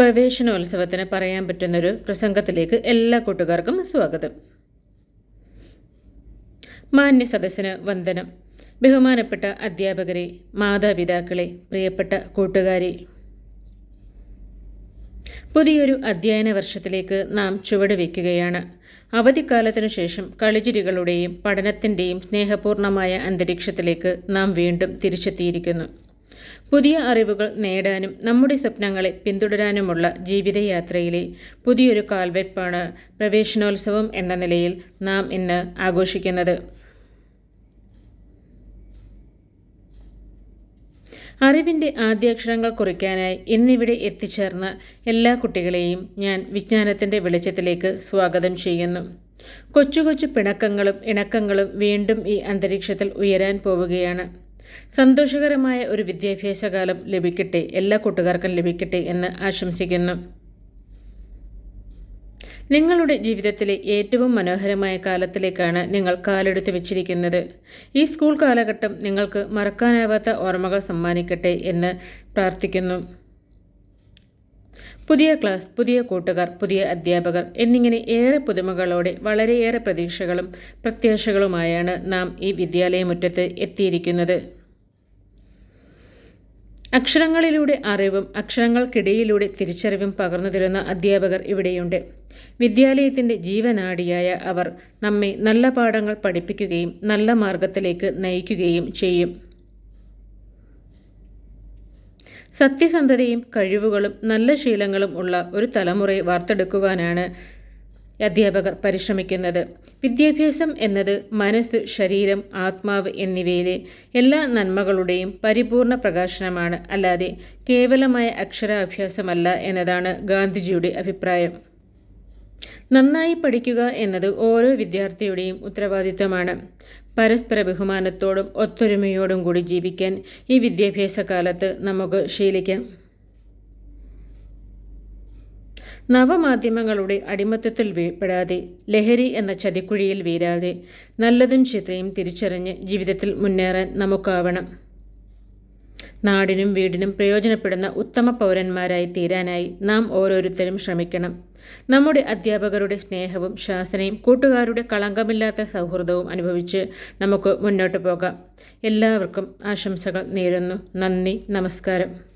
പ്രവേശനോത്സവത്തിന് പറയാൻ പറ്റുന്നൊരു പ്രസംഗത്തിലേക്ക് എല്ലാ കൂട്ടുകാർക്കും സ്വാഗതം. മാന്യ സദസ്സിന് വന്ദനം. ബഹുമാനപ്പെട്ട അധ്യാപകരെ മാതാപിതാക്കളെ പ്രിയപ്പെട്ട കൂട്ടുകാരെ. പുതിയൊരു അധ്യയന വർഷത്തിലേക്ക് നാം ചുവട് വയ്ക്കുകയാണ്. അവധിക്കാലത്തിനു ശേഷം കളിചിരികളുടെയും പഠനത്തിന്റെയും സ്നേഹപൂർണമായ അന്തരീക്ഷത്തിലേക്ക് നാം വീണ്ടും തിരിച്ചെത്തിയിരിക്കുന്നു. പുതിയ അറിവുകൾ നേടാനും നമ്മുടെ സ്വപ്നങ്ങളെ പിന്തുടരാനുമുള്ള ജീവിതയാത്രയിലെ പുതിയൊരു കാൽവെപ്പാണ് പ്രവേശനോത്സവം എന്ന നിലയിൽ നാം ഇന്ന് ആഘോഷിക്കുന്നത്. അറിവിന്റെ ആദ്യാക്ഷരങ്ങൾ കുറിക്കാനായി ഇന്നിവിടെ എത്തിച്ചേർന്ന എല്ലാ കുട്ടികളെയും ഞാൻ വിജ്ഞാനത്തിന്റെ വെളിച്ചത്തിലേക്ക് സ്വാഗതം ചെയ്യുന്നു. കൊച്ചു കൊച്ചു പിണക്കങ്ങളും ഇണക്കങ്ങളും വീണ്ടും ഈ അന്തരീക്ഷത്തിൽ ഉയരാൻ പോവുകയാണ്. സന്തോഷകരമായ ഒരു വിദ്യാഭ്യാസകാലം ലഭിക്കട്ടെ എല്ലാ കൂട്ടുകാർക്കും ലഭിക്കട്ടെ എന്ന് ആശംസിക്കുന്നു. നിങ്ങളുടെ ജീവിതത്തിലെ ഏറ്റവും മനോഹരമായ കാലത്തിലേക്കാണ് നിങ്ങൾ കാലെടുത്ത് വെച്ചിരിക്കുന്നത്. ഈ സ്കൂൾ കാലഘട്ടം നിങ്ങൾക്ക് മറക്കാനാവാത്ത ഓർമ്മകൾ സമ്മാനിക്കട്ടെ എന്ന് പ്രാർത്ഥിക്കുന്നു. പുതിയ ക്ലാസ് പുതിയ കൂട്ടുകാർ പുതിയ അധ്യാപകർ എന്നിങ്ങനെ ഏറെ പുതുമകളോടെ വളരെയേറെ പ്രതീക്ഷകളും പ്രത്യാശകളുമായാണ് നാം ഈ വിദ്യാലയമുറ്റത്ത് എത്തിയിരിക്കുന്നത്. അക്ഷരങ്ങളിലൂടെ അറിവും അക്ഷരങ്ങൾക്കിടയിലൂടെ തിരിച്ചറിവും പകർന്നു തരുന്ന അധ്യാപകർ ഇവിടെയുണ്ട്. വിദ്യാലയത്തിന്റെ ജീവനാടിയായ അവർ നമ്മെ നല്ല പാഠങ്ങൾ പഠിപ്പിക്കുകയും നല്ല മാർഗത്തിലേക്ക് നയിക്കുകയും ചെയ്യും. സത്യസന്ധതയും കഴിവുകളും നല്ല ശീലങ്ങളും ഉള്ള ഒരു തലമുറയെ വാർത്തെടുക്കുവാനാണ് അധ്യാപകർ പരിശ്രമിക്കുന്നത്. വിദ്യാഭ്യാസം എന്നത് മനസ്സ് ശരീരം ആത്മാവ് എന്നിവയിലെ എല്ലാ നന്മകളുടെയും പരിപൂർണ പ്രകാശനമാണ്. അല്ലാതെ കേവലമായ അക്ഷരാഭ്യാസമല്ല എന്നതാണ് ഗാന്ധിജിയുടെ അഭിപ്രായം. നന്നായി പഠിക്കുക എന്നത് ഓരോ വിദ്യാർത്ഥിയുടെയും ഉത്തരവാദിത്തമാണ്. പരസ്പര ബഹുമാനത്തോടും ഒത്തൊരുമയോടും കൂടി ജീവിക്കാൻ ഈ വിദ്യാഭ്യാസ കാലത്ത് നമുക്ക് ശീലിക്കാം. നവമാധ്യമങ്ങളുടെ അടിമത്തത്തിൽ വീഴ്പ്പെടാതെ ലഹരി എന്ന ചതിക്കുഴിയിൽ വീരാതെ നല്ലതും ചിത്രയും തിരിച്ചറിഞ്ഞ് ജീവിതത്തിൽ മുന്നേറാൻ നമുക്കാവണം. നാടിനും വീടിനും പ്രയോജനപ്പെടുന്ന ഉത്തമ പൗരന്മാരായി തീരാനായി നാം ഓരോരുത്തരും ശ്രമിക്കണം. നമ്മുടെ അധ്യാപകരുടെ സ്നേഹവും ശാസനയും കൂട്ടുകാരുടെ കളങ്കമില്ലാത്ത സൗഹൃദവും അനുഭവിച്ച് നമുക്ക് മുന്നോട്ട് പോകാം. എല്ലാവർക്കും ആശംസകൾ നേരുന്നു. നന്ദി. നമസ്കാരം.